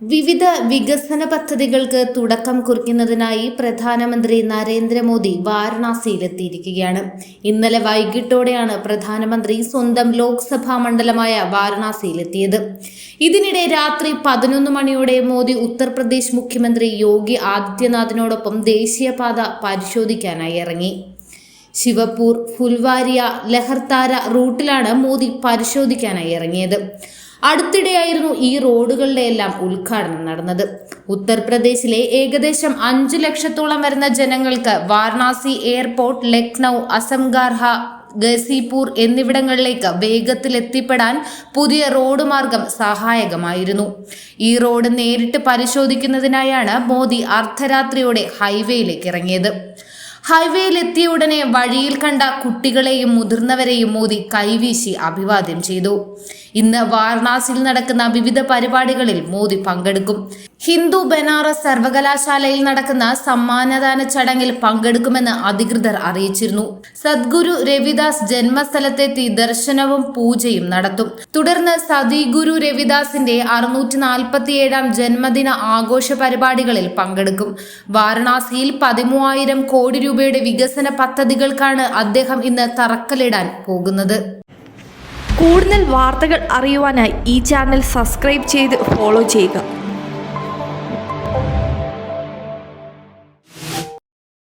വിവിധ വികസന പദ്ധതികൾക്ക് തുടക്കം കുറിക്കുന്നതിനായി പ്രധാനമന്ത്രി നരേന്ദ്രമോദി വാരണാസിയിലെത്തിയിരിക്കുകയാണ്. ഇന്നലെ വൈകിട്ടോടെയാണ് പ്രധാനമന്ത്രി സ്വന്തം ലോക്സഭാ മണ്ഡലമായ വാരണാസിയിലെത്തിയത്. ഇതിനിടെ രാത്രി പതിനൊന്ന് മണിയോടെ മോദി ഉത്തർപ്രദേശ് മുഖ്യമന്ത്രി യോഗി ആദിത്യനാഥിനോടൊപ്പം ദേശീയപാത പരിശോധിക്കാനായി ഇറങ്ങി. ശിവപൂർ ഫുൽവാരിയ ലഹർത്താര റൂട്ടിലാണ് മോദി പരിശോധിക്കാനായി ഇറങ്ങിയത്. അടുത്തിടെയായിരുന്നു ഈ റോഡുകളുടെ എല്ലാം ഉദ്ഘാടനം നടന്നത്. ഉത്തർപ്രദേശിലെ ഏകദേശം അഞ്ചു ലക്ഷത്തോളം വരുന്ന ജനങ്ങൾക്ക് വാരണാസി എയർപോർട്ട് ലക്നൗ അസംഗാർഹ ഗസിപൂർ എന്നിവിടങ്ങളിലേക്ക് വേഗത്തിൽ എത്തിപ്പെടാൻ പുതിയ റോഡ് മാർഗം സഹായകമായിരുന്നു. ഈ റോഡ് നേരിട്ട് പരിശോധിക്കുന്നതിനായാണ് മോദി അർദ്ധരാത്രിയോടെ ഹൈവേയിലേക്ക് ഇറങ്ങിയത്. ഹൈവേയിൽ എത്തിയ ഉടനെ വഴിയിൽ കണ്ട കുട്ടികളെയും മുതിർന്നവരെയും മോദി കൈവീശി അഭിവാദ്യം ചെയ്തു. ഇന്ന് വാരണാസിയിൽ നടക്കുന്ന വിവിധ പരിപാടികളിൽ മോദി പങ്കെടുക്കും. ഹിന്ദു ബനാറസ് സർവകലാശാലയിൽ നടക്കുന്ന സമ്മാനദാന ചടങ്ങിൽ പങ്കെടുക്കുമെന്ന് അധികൃതർ അറിയിച്ചിരുന്നു. സദ്ഗുരു രവിദാസ് ജന്മസ്ഥലത്തെത്തി ദർശനവും പൂജയും നടത്തും. തുടർന്ന് സതിഗുരു രവിദാസിന്റെ അറുന്നൂറ്റി നാൽപ്പത്തിയേഴാം ജന്മദിന ആഘോഷ പരിപാടികളിൽ പങ്കെടുക്കും. വാരണാസിയിൽ പതിമൂവായിരം കോടി രൂപയുടെ വികസന പദ്ധതികൾക്കാണ് അദ്ദേഹം ഇന്ന് തറക്കല്ലിടാൻ പോകുന്നത്. കൂടുതൽ വാർത്തകൾ അറിയുവാനായി ഈ ചാനൽ സബ്സ്ക്രൈബ് ചെയ്ത് ഫോളോ ചെയ്യുക.